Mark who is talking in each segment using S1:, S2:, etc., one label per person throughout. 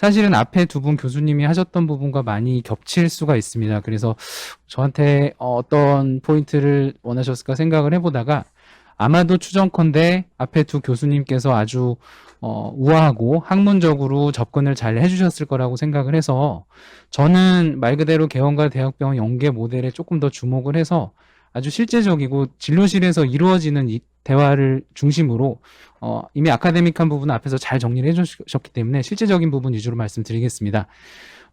S1: 사실은 앞에 두 분 교수님이 하셨던 부분과 많이 겹칠 수가 있습니다. 그래서 저한테 어, 어떤 포인트를 원하셨을까 생각을 해보다가 아마도 추정컨대 앞에 두 교수님께서 아주 어, 우아하고 학문적으로 접근을 잘 해주셨을 거라고 생각을 해서 저는 말 그대로 개원과 대학병원 연계 모델에 조금 더 주목을 해서 아주 실제적이고 진료실에서 이루어지는 이 대화를 중심으로 어, 이미 아카데믹한 부분은 앞에서 잘 정리를 해주셨기 때문에 실제적인 부분 위주로 말씀드리겠습니다.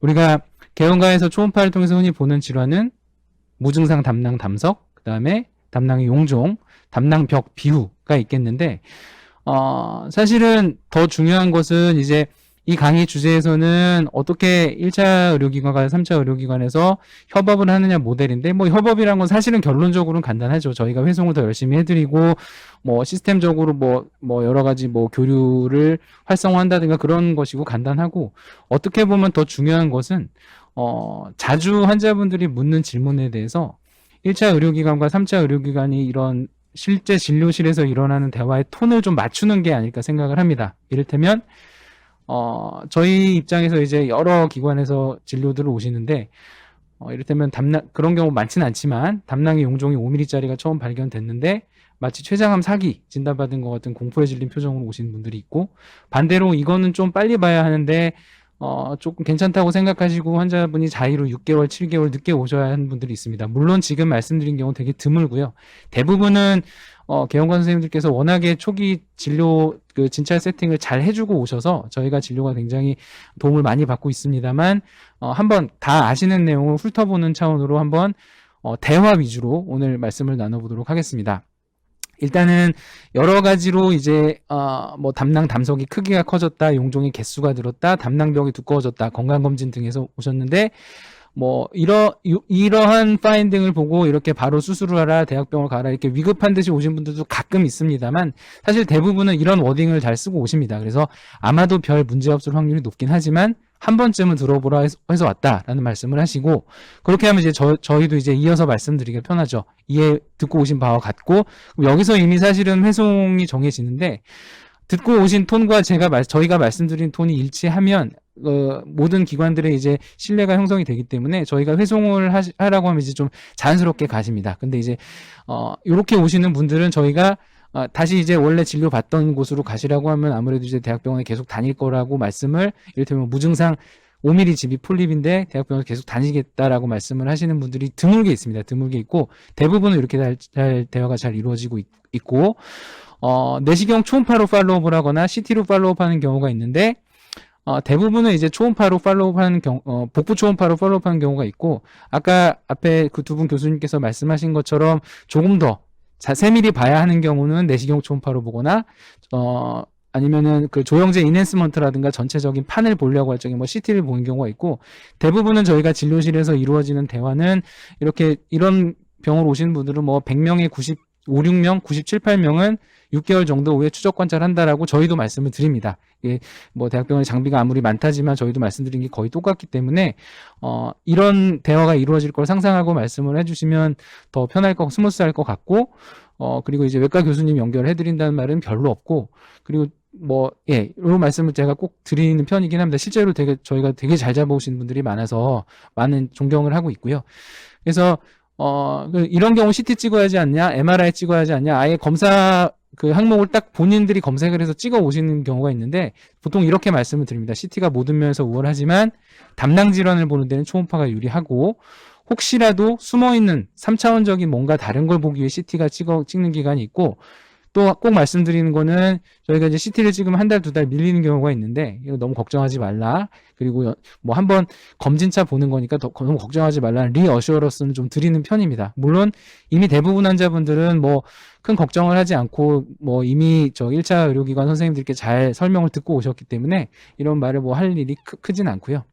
S1: 우리가 개원가에서 초음파를 통해서 흔히 보는 질환은 무증상 담낭 담석, 그 다음에 담낭의 용종, 담낭벽 비후가 있겠는데 어, 사실은 더 중요한 것은 이제 이 강의 주제에서는 어떻게 1차 의료기관과 3차 의료기관에서 협업을 하느냐 모델인데 뭐 협업이란 건 사실은 결론적으로는 간단하죠. 저희가 회송을 더 열심히 해드리고 뭐 시스템적으로 뭐, 뭐 여러 가지 뭐 교류를 활성화한다든가 그런 것이고 간단하고 어떻게 보면 더 중요한 것은 어, 자주 환자분들이 묻는 질문에 대해서 1차 의료기관과 3차 의료기관이 이런 실제 진료실에서 일어나는 대화의 톤을 좀 맞추는 게 아닐까 생각을 합니다. 이를테면 어, 저희 입장에서 이제 여러 기관에서 진료들을 오시는데 어, 이를테면 담낭 그런 경우 많지는 않지만 담낭의 용종이 5mm짜리가 처음 발견됐는데 마치 췌장암 사기 진단받은 것 같은 공포에 질린 표정으로 오시는 분들이 있고 반대로 이거는 좀 빨리 봐야 하는데 어, 조금 괜찮다고 생각하시고 환자분이 자의로 6개월, 7개월 늦게 오셔야 하는 분들이 있습니다. 물론 지금 말씀드린 경우 되게 드물고요. 대부분은 어, 개원관 선생님들께서 워낙에 초기 진료 그 진찰 세팅을 잘 해주고 오셔서 저희가 진료가 굉장히 도움을 많이 받고 있습니다만 어, 한번 다 아시는 내용을 훑어보는 차원으로 한번 어, 대화 위주로 오늘 말씀을 나눠보도록 하겠습니다. 일단은 여러 가지로 이제 어 뭐 담낭 담석이 크기가 커졌다, 용종의 개수가 늘었다, 담낭벽이 두꺼워졌다, 건강 검진 등에서 오셨는데 뭐 이러 이- 이러한 파인딩을 보고 이렇게 바로 수술을 하라, 대학병원 가라 이렇게 위급한 듯이 오신 분들도 가끔 있습니다만 사실 대부분은 이런 워딩을 잘 쓰고 오십니다. 그래서 아마도 별 문제 없을 확률이 높긴 하지만 한 번쯤은 들어보라 해서, 해서 왔다라는 말씀을 하시고 그렇게 하면 이제 저, 저희도 이제 이어서 말씀드리기가 편하죠. 이해 듣고 오신 바와 같고 여기서 이미 사실은 회송이 정해지는데 듣고 오신 톤과 제가 말, 저희가 말씀드린 톤이 일치하면 어, 모든 기관들의 이제 신뢰가 형성이 되기 때문에 저희가 회송을 하시, 하라고 하면 이제 좀 자연스럽게 가십니다. 근데 이제 어, 이렇게 오시는 분들은 저희가 어, 다시 이제 원래 진료 받던 곳으로 가시라고 하면 아무래도 이제 대학병원에 계속 다닐 거라고 말씀을 이를테면 무증상 5mm 집이 폴립인데 대학병원에 계속 다니겠다라고 말씀을 하시는 분들이 드물게 있습니다. 드물게 있고 대부분은 이렇게 잘, 잘 대화가 잘 이루어지고 있, 고 어, 내시경 초음파로 팔로우업을 하거나 CT로 팔로우업하는 경우가 있는데 어, 대부분은 이제 초음파로 팔로우업하는 경우, 어, 복부 초음파로 팔로우업하는 경우가 있고 아까 앞에 그 두 분 교수님께서 말씀하신 것처럼 조금 더 자, 세밀히 봐야 하는 경우는 내시경 초음파로 보거나 어 아니면은 그 조영제 인핸스먼트라든가 전체적인 판을 보려고 할 적에 뭐 CT를 보는 경우가 있고 대부분은 저희가 진료실에서 이루어지는 대화는 이렇게 이런 병으로 오시는 분들은 뭐 100명에 95, 6명, 97, 8명은 6개월 정도 후에 추적 관찰한다라고 저희도 말씀을 드립니다. 예, 뭐 대학병원의 장비가 아무리 많다지만 저희도 말씀드린 게 거의 똑같기 때문에 어 이런 대화가 이루어질 걸 상상하고 말씀을 해주시면 더 편할 거 스무스할 것 같고 어 그리고 이제 외과 교수님 연결해 드린다는 말은 별로 없고 그리고 뭐, 예, 이런 말씀을 제가 꼭 드리는 편이긴 합니다. 실제로 되게, 저희가 되게 잘 잡아오시는 분들이 많아서 많은 존경을 하고 있고요. 그래서, 어, 그 이런 경우 CT 찍어야 하지 않냐, MRI 찍어야 하지 않냐, 아예 검사 그 항목을 딱 본인들이 검색을 해서 찍어 오시는 경우가 있는데, 보통 이렇게 말씀을 드립니다. CT가 모든 면에서 우월하지만, 담낭 질환을 보는 데는 초음파가 유리하고, 혹시라도 숨어 있는 3차원적인 뭔가 다른 걸 보기 위해 CT가 찍어, 찍는 기간이 있고, 또 꼭 말씀드리는 거는 저희가 이제 CT를 찍으면 한 달, 두 달 밀리는 경우가 있는데, 이거 너무 걱정하지 말라. 그리고 뭐 한번 검진차 보는 거니까 더, 너무 걱정하지 말라는 리어슈어러스는 좀 드리는 편입니다. 물론 이미 대부분 환자분들은 뭐 큰 걱정을 하지 않고 뭐 이미 저 1차 의료기관 선생님들께 잘 설명을 듣고 오셨기 때문에 이런 말을 뭐 할 일이 크, 크진 않고요.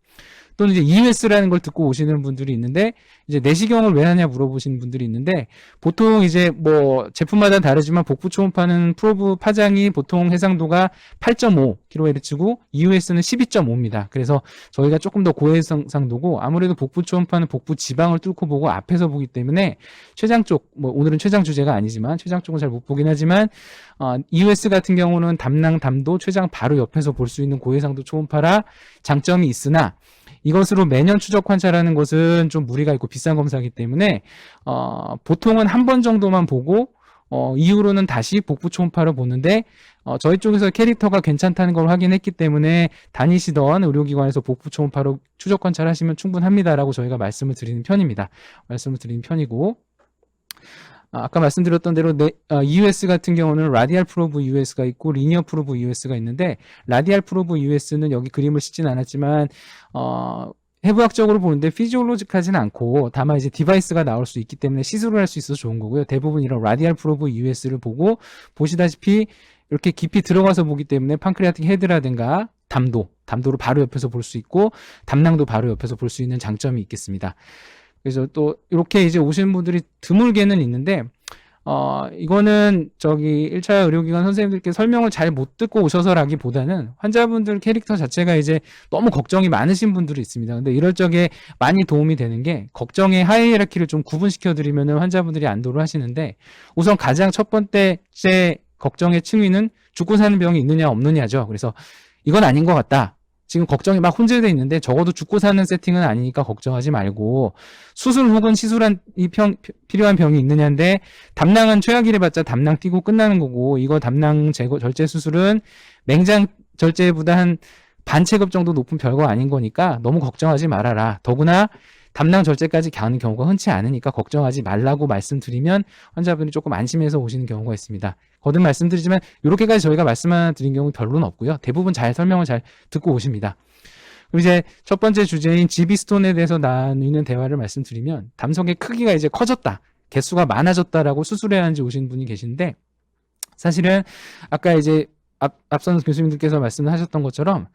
S1: 또는 이제 EUS라는 걸 듣고 오시는 분들이 있는데 이제 내시경을 왜 하냐 물어보시는 분들이 있는데 보통 이제 뭐 제품마다 다르지만 복부 초음파는 프로브 파장이 보통 해상도가 8.5kHz고 EUS는 12.5입니다. 그래서 저희가 조금 더 고해상도고 아무래도 복부 초음파는 복부 지방을 뚫고 보고 앞에서 보기 때문에 췌장 쪽, 뭐 오늘은 췌장 주제가 아니지만 췌장 쪽은 잘 못 보긴 하지만 어, EUS 같은 경우는 담낭, 담도, 췌장 바로 옆에서 볼 수 있는 고해상도 초음파라 장점이 있으나 이것으로 매년 추적 관찰하는 것은 좀 무리가 있고 비싼 검사이기 때문에 어, 보통은 한 번 정도만 보고 어, 이후로는 다시 복부 초음파를 보는데 어, 저희 쪽에서 캐릭터가 괜찮다는 걸 확인했기 때문에 다니시던 의료기관에서 복부 초음파로 추적 관찰하시면 충분합니다라고 저희가 말씀을 드리는 편입니다. 말씀을 드리는 편이고 아, 아까 말씀드렸던 대로 네, 어, EUS 같은 경우는 라디알 프로브 EUS가 있고 리니어 프로브 EUS가 있는데 라디알 프로브 EUS는 여기 그림을 싣진 않았지만 어, 해부학적으로 보는데 피지올로직하지는 않고 다만 이제 디바이스가 나올 수 있기 때문에 시술을 할 수 있어서 좋은 거고요. 대부분 이런 라디알 프로브 EUS를 보고 보시다시피 이렇게 깊이 들어가서 보기 때문에 판크레아틱 헤드라든가 담도, 담도를 바로 옆에서 볼 수 있고 담낭도 바로 옆에서 볼 수 있는 장점이 있겠습니다. 그래서 또 이렇게 이제 오시는 분들이 드물게는 있는데 어 이거는 저기 1차 의료기관 선생님들께 설명을 잘 못 듣고 오셔서라기보다는 환자분들 캐릭터 자체가 이제 너무 걱정이 많으신 분들이 있습니다. 근데 이럴 적에 많이 도움이 되는 게 걱정의 하이에라키를 좀 구분시켜 드리면은 환자분들이 안도를 하시는데 우선 가장 첫 번째 걱정의 층위는 죽고 사는 병이 있느냐 없느냐죠. 그래서 이건 아닌 것 같다. 지금 걱정이 막 혼재돼 있는데 적어도 죽고 사는 세팅은 아니니까 걱정하지 말고 수술 혹은 시술한 이 병, 필요한 병이 있느냐인데 담낭은 최악이래 봤자 담낭 띄고 끝나는 거고 이거 담낭 제거 절제 수술은 맹장 절제보다 한 반체급 정도 높은 별거 아닌 거니까 너무 걱정하지 말아라. 더구나 담낭 절제까지 가는 경우가 흔치 않으니까 걱정하지 말라고 말씀드리면 환자분이 조금 안심해서 오시는 경우가 있습니다. 거듭 말씀드리지만 이렇게까지 저희가 말씀을 드린 경우 별로는 없고요. 대부분 잘 설명을 잘 듣고 오십니다. 그리고 이제 첫 번째 주제인 지비스톤에 대해서 나누는 대화를 말씀드리면 담석의 크기가 이제 커졌다. 개수가 많아졌다라고 수술해야 하는지 오신 분이 계신데 사실은 아까 이제 앞, 앞선 교수님들께서 말씀하셨던 것처럼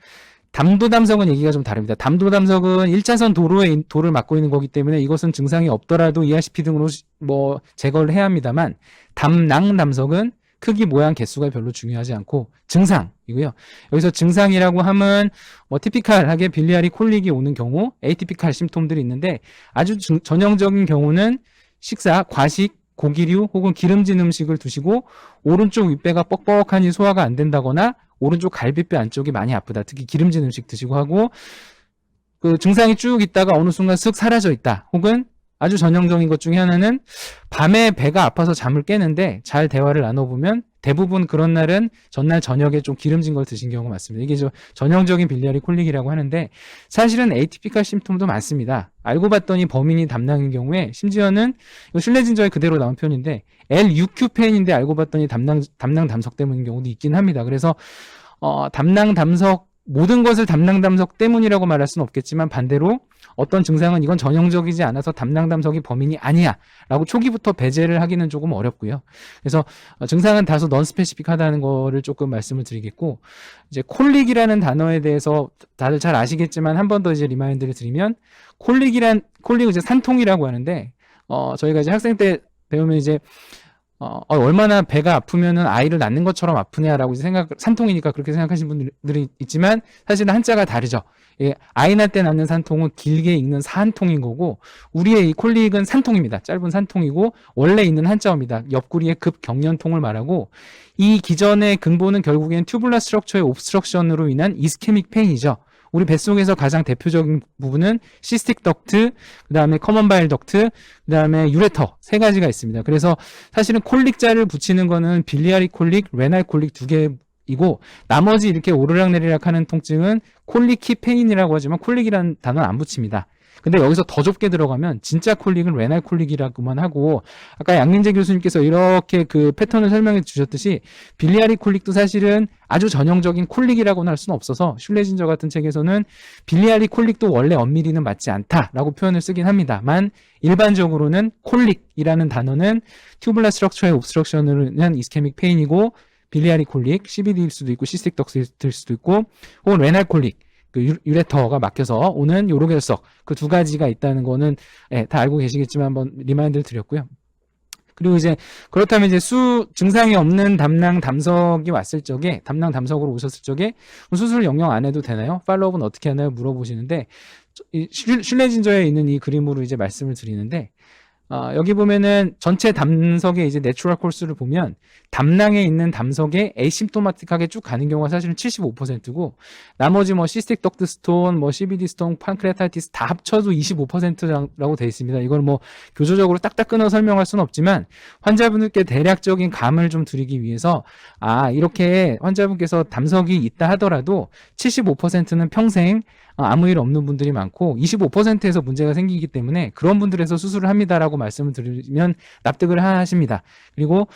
S1: 담도담석은 얘기가 좀 다릅니다. 담도담석은 1차선 도로에 도를 막고 있는 거기 때문에 이것은 증상이 없더라도 ERCP 등으로 뭐 제거를 해야 합니다만 담낭담석은 크기, 모양, 개수가 별로 중요하지 않고 증상이고요. 여기서 증상이라고 하면 뭐 티피칼하게 빌리아리 콜릭이 오는 경우, 에이티피칼 심톰들이 있는데 아주 중, 전형적인 경우는 식사, 과식, 고기류 혹은 기름진 음식을 드시고 오른쪽 윗배가 뻑뻑하니 소화가 안 된다거나 오른쪽 갈비뼈 안쪽이 많이 아프다. 특히 기름진 음식 드시고 하고 그 증상이 쭉 있다가 어느 순간 쓱 사라져 있다. 혹은 아주 전형적인 것 중에 하나는 밤에 배가 아파서 잠을 깨는데 잘 대화를 나눠보면 대부분 그런 날은 전날 저녁에 좀 기름진 걸 드신 경우가 많습니다. 이게 저 전형적인 빌리아리 콜릭이라고 하는데 사실은 에이티피칼 심톰도 많습니다. 알고 봤더니 범인이 담낭인 경우에 심지어는 실내진저에 그대로 나온 편인데 L6Q 펜인데 알고 봤더니 담낭 담낭 담석 때문인 경우도 있긴 합니다. 그래서 어, 담낭 담석 모든 것을 담낭 담석 때문이라고 말할 수는 없겠지만 반대로 어떤 증상은 이건 전형적이지 않아서 담낭 담석이 범인이 아니야 라고 초기부터 배제를 하기는 조금 어렵고요. 그래서 어, 증상은 다소 넌스페시픽하다는 거를 조금 말씀을 드리겠고 이제 콜릭이라는 단어에 대해서 다들 잘 아시겠지만 한 번 더 이제 리마인드를 드리면 콜릭이란 콜릭은 이제 산통이라고 하는데 어 저희가 이제 학생 때 배우면 이제 어, 어, 얼마나 배가 아프면은 아이를 낳는 것처럼 아프냐라고 생각, 산통이니까 그렇게 생각하시는 분들이 있지만 사실은 한자가 다르죠. 예, 아이 낳을 때 낳는 산통은 길게 읽는 산통인 거고 우리의 이 콜릭은 산통입니다. 짧은 산통이고 원래 있는 한자어입니다. 옆구리의 급 경련통을 말하고 이 기전의 근본은 결국엔 튜블라 스트럭처의 옵스트럭션으로 인한 이스케믹 페인이죠. 우리 뱃속에서 가장 대표적인 부분은 시스틱 덕트, 그 다음에 커먼 바일 덕트, 그 다음에 유레터 세 가지가 있습니다. 그래서 사실은 콜릭자를 붙이는 거는 빌리아리 콜릭, 레날 콜릭 두 개이고 나머지 이렇게 오르락내리락 하는 통증은 콜릭키 페인이라고 하지만 콜릭이라는 단어는 안 붙입니다. 근데 여기서 더 좁게 들어가면 진짜 콜릭은 레날 콜릭이라고만 하고 아까 양민재 교수님께서 이렇게 그 패턴을 설명해 주셨듯이 빌리아리 콜릭도 사실은 아주 전형적인 콜릭이라고는 할 수는 없어서 슐레진저 같은 책에서는 빌리아리 콜릭도 원래 엄밀히는 맞지 않다라고 표현을 쓰긴 합니다만 일반적으로는 콜릭이라는 단어는 튜블라 스트럭처의 옵스트럭션으로 인한 이스케믹 페인이고 빌리아리 콜릭, CBD일 수도 있고 시스틱 덕스일 수도 있고 혹은 레날 콜릭 그 유- 유레터가 막혀서 오는 요로 결석 그 두 가지가 있다는 거는 예, 다 알고 계시겠지만 한번 리마인드를 드렸고요. 그리고 이제 그렇다면 이제 수 증상이 없는 담낭 담석이 왔을 적에 담낭 담석으로 오셨을 적에 수술 영영 안 해도 되나요? 팔로업은 어떻게 하나요? 물어보시는데 저- 이 실- 실내진저에 있는 이 그림으로 이제 말씀을 드리는데 어, 여기 보면은 전체 담석의 이제 내추럴 코스를 보면 담낭에 있는 담석에 에이심토마틱하게 쭉 가는 경우가 사실은 75%고 나머지 뭐 시스틱 덕트 스톤, 뭐 CBD 스톤, 판크레타이티스 다 합쳐도 25%라고 되어 있습니다. 이걸 뭐 교조적으로 딱딱 끊어 설명할 수는 없지만 환자분들께 대략적인 감을 좀 드리기 위해서 아 이렇게 환자분께서 담석이 있다 하더라도 75%는 평생 어, 아무 일 없는 분들이 많고 25%에서 문제가 생기기 때문에 그런 분들에서 수술을 합니다라고 말씀을 드리면 납득을 하십니다. 그리고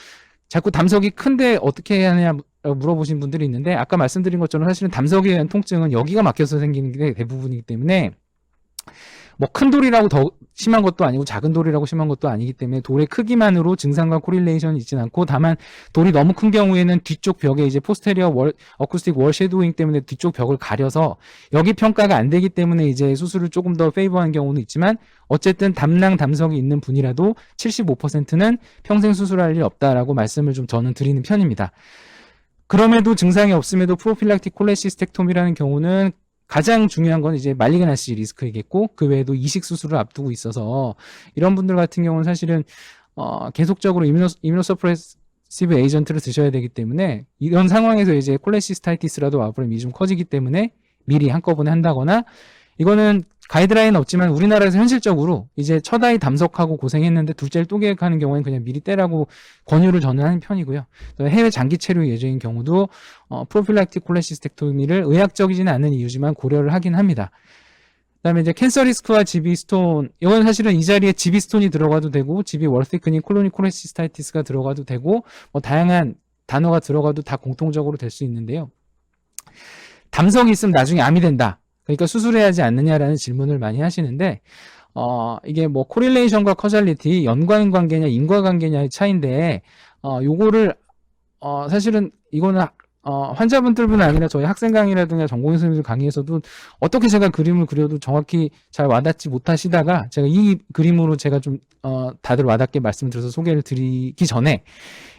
S1: 자꾸 담석이 큰데 어떻게 해야 하느냐 물어보신 분들이 있는데 아까 말씀드린 것처럼 사실은 담석에 의한 통증은 여기가 막혀서 생기는 게 대부분이기 때문에 뭐 큰 돌이라고 더 심한 것도 아니고 작은 돌이라고 심한 것도 아니기 때문에 돌의 크기만으로 증상과 코릴레이션이 있진 않고 다만 돌이 너무 큰 경우에는 뒤쪽 벽에 이제 포스테리어 월 어쿠스틱 월 쉐도잉 때문에 뒤쪽 벽을 가려서 여기 평가가 안 되기 때문에 이제 수술을 조금 더 페이버한 경우는 있지만 어쨌든 담낭 담석이 있는 분이라도 75%는 평생 수술할 일 없다라고 말씀을 좀 저는 드리는 편입니다. 그럼에도 증상이 없음에도 프로필락틱 콜레시스텍톰이라는 경우는 가장 중요한 건 이제 말리그나시 리스크이겠고 그 외에도 이식 수술을 앞두고 있어서 이런 분들 같은 경우는 사실은 어, 계속적으로 이뮤노, 이뮤노서프레시브 에이전트를 드셔야 되기 때문에 이런 상황에서 이제 콜레시스타이티스라도 와버리면 좀 커지기 때문에 미리 한꺼번에 한다거나 이거는 가이드라인 없지만 우리나라에서 현실적으로 이제 첫 아이 담석하고 고생했는데 둘째를 또 계획하는 경우에는 그냥 미리 떼라고 권유를 저는 하는 편이고요. 또 해외 장기 체류 예정인 경우도 어, 프로필락틱 콜레시스텍토미를 의학적이지는 않은 이유지만 고려를 하긴 합니다. 그다음에 이제 캔서 리스크와 지비 스톤 이건 사실은 이 자리에 지비 스톤이 들어가도 되고 지비 월티크니 콜로니 콜레시스타이티스가 들어가도 되고 뭐 다양한 단어가 들어가도 다 공통적으로 될 수 있는데요. 담석이 있으면 나중에 암이 된다. 그러니까 수술해야 하지 않느냐라는 질문을 많이 하시는데 어 이게 뭐 코릴레이션과 커잘리티 연관 관계냐 인과 관계냐의 차이인데 어 요거를 어 사실은 이거는 어 환자분들뿐 아니라 저희 학생 강의라든가 전공의 선생님들 강의에서도 어떻게 제가 그림을 그려도 정확히 잘 와닿지 못하시다가 제가 이 그림으로 제가 좀 어 다들 와닿게 말씀드려서 소개를 드리기 전에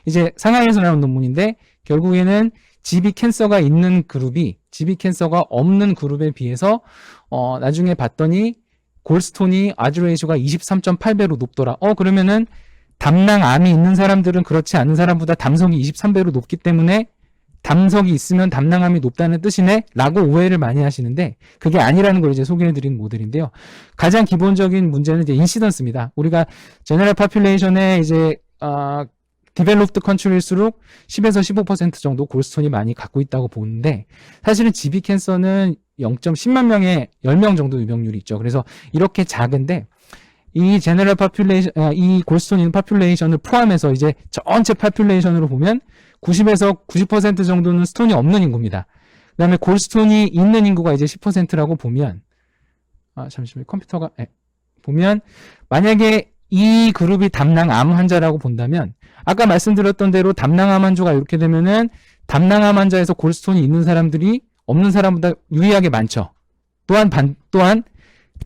S1: 이제 상하이에서 나온 논문인데 결국에는 GB 캔서가 있는 그룹이 GB 캔서가 없는 그룹에 비해서 어 나중에 봤더니 골스톤이 아주레이쇼가 23.8배로 높더라. 어 그러면은 담낭암이 있는 사람들은 그렇지 않은 사람보다 담석이 23배로 높기 때문에 담석이 있으면 담낭암이 높다는 뜻이네? 라고 오해를 많이 하시는데 그게 아니라는 걸 이제 소개해드리는 모델인데요. 가장 기본적인 문제는 이제 인시던스입니다. 우리가 제너럴 파퓰레이션에 이제 어, 디벨롭드 컨트리일수록 10에서 15% 정도 골스톤이 많이 갖고 있다고 보는데 사실은 GB 캔서는 0.10만 명에 10명 정도 유병률이 있죠. 그래서 이렇게 작은데 이 제너럴 파퓰레이션 아, 이 골스톤 있는 파퓰레이션을 포함해서 이제 전체 파퓰레이션으로 보면 90에서 90% 정도는 스톤이 없는 인구입니다. 그다음에 골스톤이 있는 인구가 이제 10%라고 보면 아 잠시만요 컴퓨터가 예. 보면 만약에 이 그룹이 담낭 암 환자라고 본다면 아까 말씀드렸던 대로 담낭암 환자가 이렇게 되면은 담낭암 환자에서 골스톤이 있는 사람들이 없는 사람보다 유의하게 많죠. 또한 반, 또한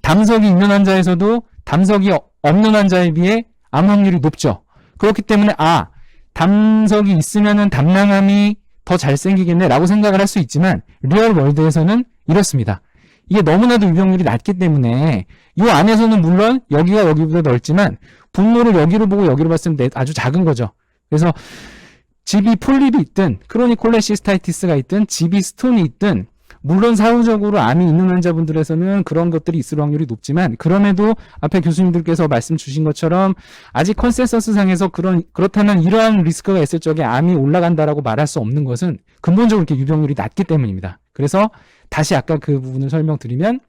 S1: 담석이 있는 환자에서도 담석이 어- 없는 환자에 비해 암 확률이 높죠. 그렇기 때문에 아 담석이 있으면은 담낭암이 더 잘생기겠네라고 생각을 할 수 있지만 리얼 월드에서는 이렇습니다. 이게 너무나도 유병률이 낮기 때문에 이 안에서는 물론 여기가 여기보다 넓지만 분모를 여기로 보고 여기로 봤으면 내- 아주 작은 거죠. 그래서 집이 폴립이 있든 크로닉 콜레 시스타이티스가 있든 집이 스톤이 있든 물론 사후적으로 암이 있는 환자분들에서는 그런 것들이 있을 확률이 높지만 그럼에도 앞에 교수님들께서 말씀 주신 것처럼 아직 컨센서스 상에서 그런 그렇다면 이러한 리스크가 있을 적에 암이 올라간다라고 말할 수 없는 것은 근본적으로 이렇게 유병률이 낮기 때문입니다. 그래서 다시 아까 그 부분을 설명드리면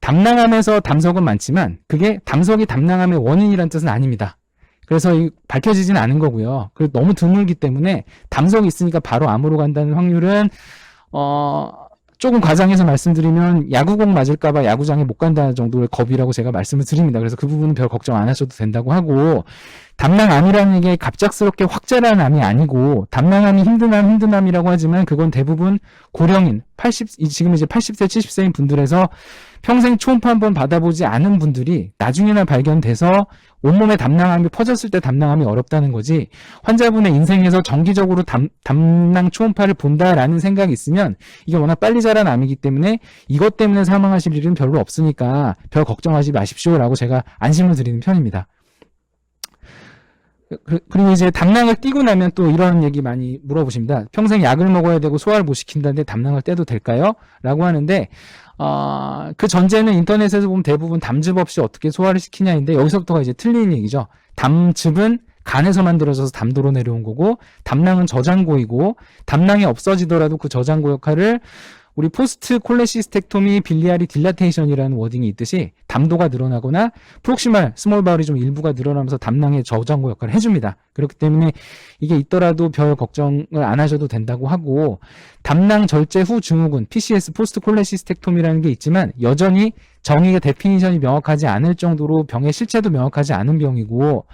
S1: 담낭암에서 담석은 많지만 그게 담석이 담낭암의 원인이라는 뜻은 아닙니다. 그래서 이 밝혀지진 않은 거고요. 그 너무 드물기 때문에 담석이 있으니까 바로 암으로 간다는 확률은 어 조금 과장해서 말씀드리면 야구공 맞을까봐 야구장에 못 간다는 정도의 겁이라고 제가 말씀을 드립니다. 그래서 그 부분은 별 걱정 안 하셔도 된다고 하고 담낭암이라는 게 갑작스럽게 확 자라는 암이 아니고 담낭암이 힘든 암 힘든 암이라고 하지만 그건 대부분 고령인 80 이- 지금 이제 80세 70세인 분들에서 평생 초음파 한 번 받아보지 않은 분들이 나중에나 발견돼서 온몸에 담낭암이 퍼졌을 때 담낭암이 어렵다는 거지 환자분의 인생에서 정기적으로 담, 담낭 초음파를 본다라는 생각이 있으면 이게 워낙 빨리 자란 암이기 때문에 이것 때문에 사망하실 일은 별로 없으니까 별 걱정하지 마십시오라고 제가 안심을 드리는 편입니다. 그- 그리고 이제 담낭을 띄고 나면 또 이런 얘기 많이 물어보십니다. 평생 약을 먹어야 되고 소화를 못 시킨다는데 담낭을 떼도 될까요? 라고 하는데 어, 그 전제는 인터넷에서 보면 대부분 담즙 없이 어떻게 소화를 시키냐인데 여기서부터가 이제 틀린 얘기죠. 담즙은 간에서 만들어져서 담도로 내려온 거고 담낭은 저장고이고 담낭이 없어지더라도 그 저장고 역할을 우리 포스트 콜레시스텍토미 빌리아리 딜라테이션이라는 워딩이 있듯이 담도가 늘어나거나 프록시말 스몰 바울이 좀 일부가 늘어나면서 담낭의 저장고 역할을 해줍니다. 그렇기 때문에 이게 있더라도 별 걱정을 안 하셔도 된다고 하고 담낭 절제 후 증후군 PCS 포스트 콜레시스텍토미라는 게 있지만 여전히 정의가 데피니션이 명확하지 않을 정도로 병의 실체도 명확하지 않은 병이고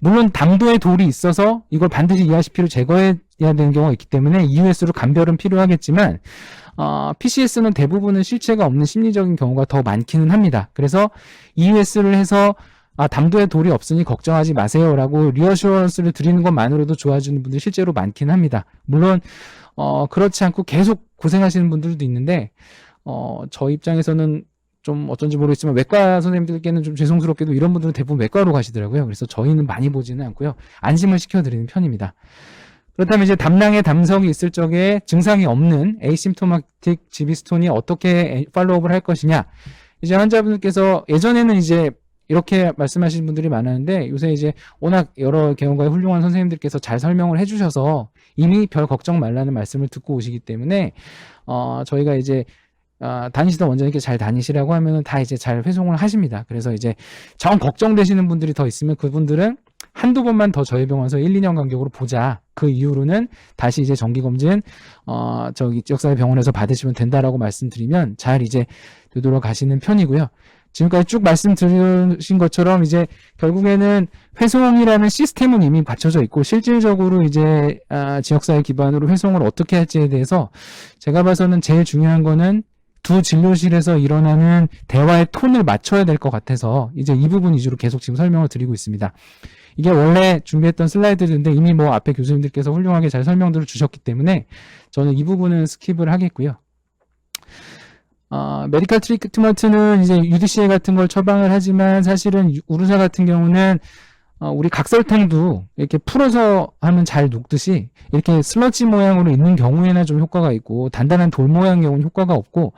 S1: 물론 담도에 돌이 있어서 이걸 반드시 ERCP로 제거해야 되는 경우가 있기 때문에 EUS로 감별은 필요하겠지만 어, PCS는 대부분은 실체가 없는 심리적인 경우가 더 많기는 합니다. 그래서 EUS를 해서 아, 담도에 돌이 없으니 걱정하지 마세요라고 리어슈런스를 드리는 것만으로도 좋아지는 분들이 실제로 많긴 합니다. 물론 어, 그렇지 않고 계속 고생하시는 분들도 있는데 어, 저 입장에서는 좀 어쩐지 모르겠지만 외과 선생님들께는 좀 죄송스럽게도 이런 분들은 대부분 외과로 가시더라고요. 그래서 저희는 많이 보지는 않고요. 안심을 시켜드리는 편입니다. 그렇다면 이제 담낭에 담석이 있을 적에 증상이 없는 에이심토마틱 지비스톤이 어떻게 팔로우업을 할 것이냐. 이제 환자분들께서 예전에는 이제 이렇게 말씀하시는 분들이 많았는데 요새 이제 워낙 여러 개원과의 훌륭한 선생님들께서 잘 설명을 해주셔서 이미 별 걱정 말라는 말씀을 듣고 오시기 때문에 어 저희가 이제 아, 다니시던 원장님께 잘 다니시라고 하면은 다 이제 잘 회송을 하십니다. 그래서 이제 정 걱정되시는 분들이 더 있으면 그분들은 한두 번만 더 저희 병원에서 1, 2년 간격으로 보자. 그 이후로는 다시 이제 정기검진, 어, 저기 지역사회 병원에서 받으시면 된다라고 말씀드리면 잘 이제 되돌아 가시는 편이고요. 지금까지 쭉 말씀드린 것처럼 이제 결국에는 회송이라는 시스템은 이미 갖춰져 있고 실질적으로 이제 아, 지역사회 기반으로 회송을 어떻게 할지에 대해서 제가 봐서는 제일 중요한 거는 두 진료실에서 일어나는 대화의 톤을 맞춰야 될 것 같아서 이제 이 부분 위주로 계속 지금 설명을 드리고 있습니다. 이게 원래 준비했던 슬라이드인데 이미 뭐 앞에 교수님들께서 훌륭하게 잘 설명들을 주셨기 때문에 저는 이 부분은 스킵을 하겠고요. 어, 메디컬 트리트먼트는 이제 UDCA 같은 걸 처방을 하지만 사실은 유- 우루사 같은 경우는 어, 우리 각설탕도 이렇게 풀어서 하면 잘 녹듯이 이렇게 슬러지 모양으로 있는 경우에는 좀 효과가 있고 단단한 돌 모양 경우는 효과가 없고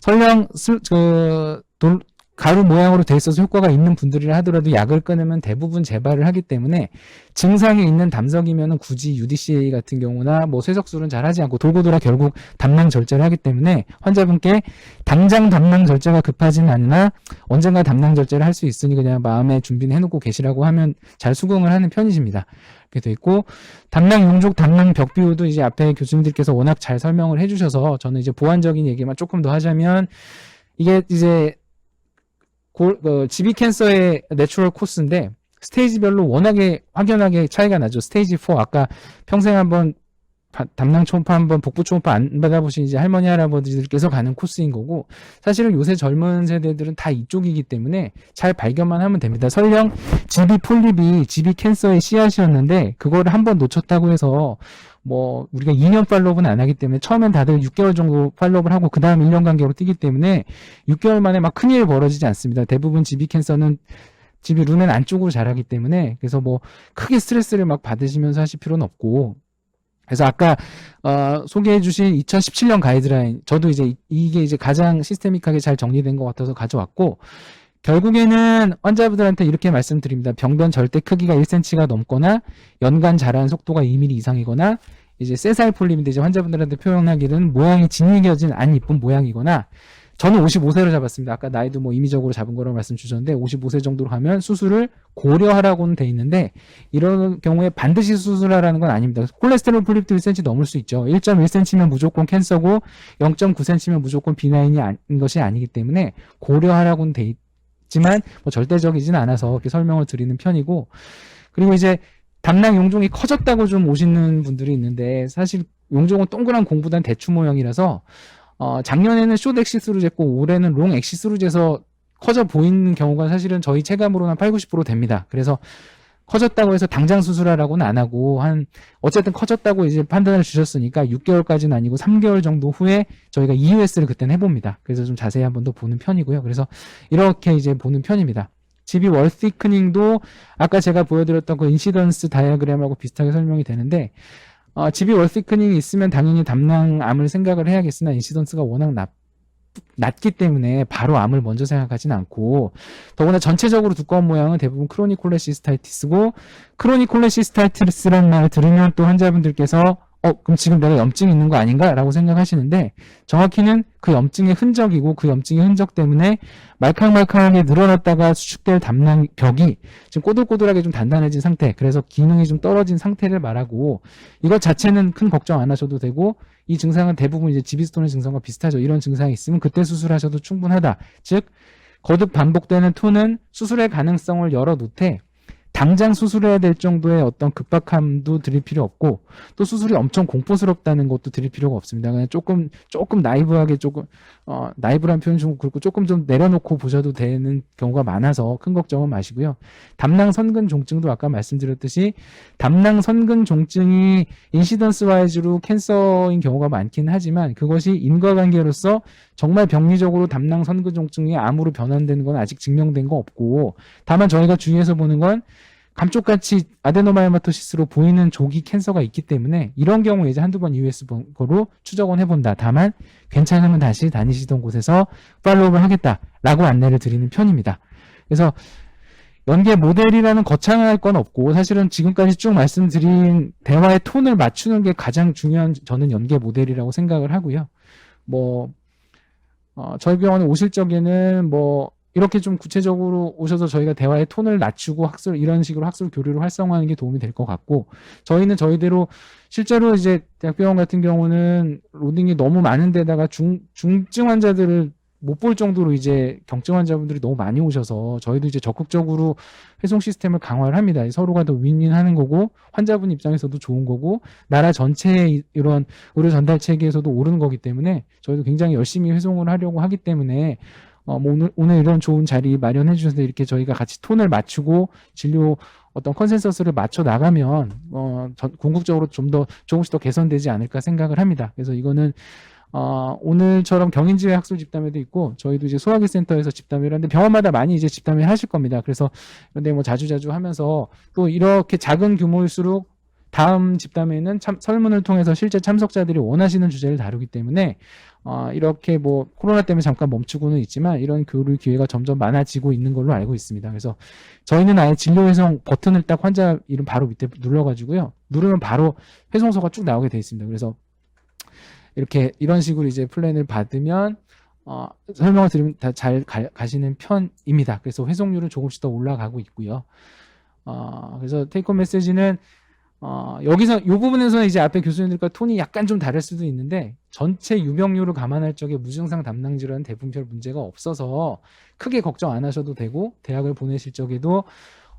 S1: 설령 슬, 그, 돌, 가루 모양으로 돼 있어서 효과가 있는 분들이라 하더라도 약을 끊으면 대부분 재발을 하기 때문에 증상이 있는 담석이면은 굳이 UDCA 같은 경우나 뭐 쇠석술은 잘 하지 않고 돌고 돌아 결국 담낭 절제를 하기 때문에 환자분께 당장 담낭 절제가 급하지는 않으나 언젠가 담낭 절제를 할 수 있으니 그냥 마음에 준비는 해놓고 계시라고 하면 잘 수긍을 하는 편이십니다. 이렇게 돼 있고 담낭 용족 담낭 벽 비율도 이제 앞에 교수님들께서 워낙 잘 설명을 해주셔서 저는 이제 보완적인 얘기만 조금 더 하자면 이게 이제 골, 어, GB 캔서의 내추럴 코스인데 스테이지별로 워낙에 확연하게 차이가 나죠. 스테이지 4 아까 평생 한번 바- 담낭 초음파 한번 복부 초음파 안 받아보신 이제 할머니 할아버지들께서 가는 코스인 거고 사실은 요새 젊은 세대들은 다 이쪽이기 때문에 잘 발견만 하면 됩니다. 설령 GB 폴립이 GB 캔서의 씨앗이었는데 그거를 한번 놓쳤다고 해서 뭐 우리가 2년 팔로우는 안 하기 때문에 처음엔 다들 6개월 정도 팔로우를 하고 그 다음 1년 간격으로 뛰기 때문에 6개월 만에 막 큰일 벌어지지 않습니다. 대부분 GB 캔서는 GB 루멘 안쪽으로 자라기 때문에 그래서 뭐 크게 스트레스를 막 받으시면서 하실 필요는 없고 그래서 아까 어, 소개해 주신 2017년 가이드라인 저도 이제 이- 이게 이제 가장 시스테믹하게 잘 정리된 것 같아서 가져왔고 결국에는 환자분들한테 이렇게 말씀드립니다. 병변 절대 크기가 1cm가 넘거나 연간 자라는 속도가 2mm 이상이거나 이제 세살 폴립인데 이제 환자분들한테 표현하기는 모양이 진이겨진 안 이쁜 모양이거나 저는 55세로 잡았습니다. 아까 나이도 뭐 임의적으로 잡은 거라고 말씀 주셨는데 55세 정도로 가면 수술을 고려하라고는 돼 있는데 이런 경우에 반드시 수술하라는 건 아닙니다. 콜레스테롤 폴립도 1cm 넘을 수 있죠. 1.1cm면 무조건 캔서고 0.9cm면 무조건 비나인이 아닌 것이 아니기 때문에 고려하라고는 돼 있 지만 뭐 절대적이지는 않아서 이렇게 설명을 드리는 편이고 그리고 이제 담낭 용종이 커졌다고 좀 오시는 분들이 있는데 사실 용종은 동그란 공보단 대추 모형이라서 어, 작년에는 숏 엑시스로 쟀고 올해는 롱 엑시스로 재서 커져 보이는 경우가 사실은 저희 체감으로는 한 8, 90% 됩니다. 그래서 커졌다고 해서 당장 수술하라고는 안 하고 한 어쨌든 커졌다고 이제 판단을 주셨으니까 6개월까지는 아니고 3개월 정도 후에 저희가 EUS를 그때는 해봅니다. 그래서 좀 자세히 한번 더 보는 편이고요. 그래서 이렇게 이제 보는 편입니다. GB 월 티크닝도 아까 제가 보여드렸던 그 인시던스 다이아그램하고 비슷하게 설명이 되는데 어, GB 월 티크닝이 있으면 당연히 담낭암을 생각을 해야겠으나 인시던스가 워낙 낮, 낮기 때문에 바로 암을 먼저 생각하진 않고 더구나 전체적으로 두꺼운 모양은 대부분 크로닉 콜레시스타이티스고 크로닉 콜레시스타이티스라는 말을 들으면 또 환자분들께서 어 그럼 지금 내가 염증이 있는 거 아닌가라고 생각하시는데 정확히는 그 염증의 흔적이고 그 염증의 흔적 때문에 말캉말캉하게 늘어났다가 수축될 담낭 벽이 지금 꼬들꼬들하게 좀 단단해진 상태 그래서 기능이 좀 떨어진 상태를 말하고 이것 자체는 큰 걱정 안 하셔도 되고 이 증상은 대부분 이제 지비스톤의 증상과 비슷하죠 이런 증상이 있으면 그때 수술하셔도 충분하다 즉 거듭 반복되는 토는 수술의 가능성을 열어놓되 당장 수술해야 될 정도의 어떤 급박함도 드릴 필요 없고 또 수술이 엄청 공포스럽다는 것도 드릴 필요가 없습니다. 그냥 조금 조금 나이브하게 조금 어 나이브란 표현 좀 그렇고 조금 좀 내려놓고 보셔도 되는 경우가 많아서 큰 걱정은 마시고요. 담낭 선근 종증도 아까 말씀드렸듯이 담낭 선근 종증이 인시던스 와이즈로 캔서인 경우가 많긴 하지만 그것이 인과관계로서 정말 병리적으로 담낭 선근 종증이 암으로 변환되는 건 아직 증명된 거 없고 다만 저희가 주의해서 보는 건 감쪽같이 아데노마이마토시스로 보이는 조기 캔서가 있기 때문에 이런 경우에 이제 한두 번 US 번거로 추적은 해본다. 다만 괜찮으면 다시 다니시던 곳에서 팔로우를 하겠다라고 안내를 드리는 편입니다. 그래서 연계 모델이라는 거창할 건 없고 사실은 지금까지 쭉 말씀드린 대화의 톤을 맞추는 게 가장 중요한 저는 연계 모델이라고 생각을 하고요. 뭐 어, 저희 병원에 오실 적에는 뭐 이렇게 좀 구체적으로 오셔서 저희가 대화의 톤을 낮추고 학술 이런 식으로 학술 교류를 활성화하는 게 도움이 될 것 같고 저희는 저희대로 실제로 이제 대학병원 같은 경우는 로딩이 너무 많은 데다가 중 중증 환자들을 못 볼 정도로 이제 경증 환자분들이 너무 많이 오셔서 저희도 이제 적극적으로 회송 시스템을 강화를 합니다. 서로가 더 윈윈하는 거고 환자분 입장에서도 좋은 거고 나라 전체의 이런 의료 전달 체계에서도 오르는 거기 때문에 저희도 굉장히 열심히 회송을 하려고 하기 때문에 어, 뭐 오늘, 오늘 이런 좋은 자리 마련해 주셔서 이렇게 저희가 같이 톤을 맞추고 진료 어떤 컨센서스를 맞춰 나가면, 어, 전, 궁극적으로 좀 더, 조금씩 더 개선되지 않을까 생각을 합니다. 그래서 이거는, 어, 오늘처럼 경인지회 학술 집담회도 있고, 저희도 이제 소화기 센터에서 집담회를 하는데 병원마다 많이 이제 집담회 하실 겁니다. 그래서, 그런데 뭐 자주자주 하면서 또 이렇게 작은 규모일수록 다음 집담회는 참, 설문을 통해서 실제 참석자들이 원하시는 주제를 다루기 때문에 어, 이렇게 뭐 코로나 때문에 잠깐 멈추고는 있지만 이런 교류 기회가 점점 많아지고 있는 걸로 알고 있습니다. 그래서 저희는 아예 진료 회송 버튼을 딱 환자 이름 바로 밑에 눌러가지고요. 누르면 바로 회송서가 쭉 나오게 돼 있습니다. 그래서 이렇게 이런 식으로 이제 플랜을 받으면 어, 설명을 드리면 다 잘 가시는 편입니다. 그래서 회송률은 조금씩 더 올라가고 있고요. 어, 그래서 테이크홈 메시지는 어, 여기서 이 부분에서는 이제 앞에 교수님들과 톤이 약간 좀 다를 수도 있는데 전체 유병률을 감안할 적에 무증상 담낭 질환 대부분 별 문제가 없어서 크게 걱정 안 하셔도 되고 대학을 보내실 적에도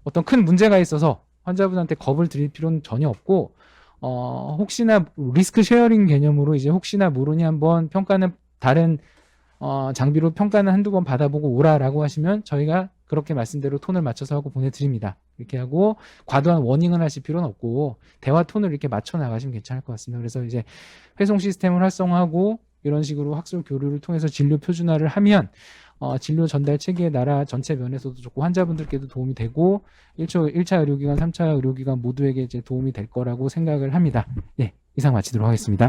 S1: 어떤 큰 문제가 있어서 환자분한테 겁을 드릴 필요는 전혀 없고 어, 혹시나 리스크 쉐어링 개념으로 이제 혹시나 모르니 한번 평가는 다른 어, 장비로 평가는 한두 번 받아보고 오라라고 하시면 저희가 그렇게 말씀대로 톤을 맞춰서 하고 보내드립니다. 이렇게 하고 과도한 워닝을 하실 필요는 없고 대화 톤을 이렇게 맞춰 나가시면 괜찮을 것 같습니다. 그래서 이제 회송 시스템을 활성화하고 이런 식으로 학술 교류를 통해서 진료 표준화를 하면 어, 진료 전달 체계의 나라 전체 면에서도 좋고 환자분들께도 도움이 되고 1차, 1차 의료기관, 3차 의료기관 모두에게 이제 도움이 될 거라고 생각을 합니다. 예, 이상 마치도록 하겠습니다.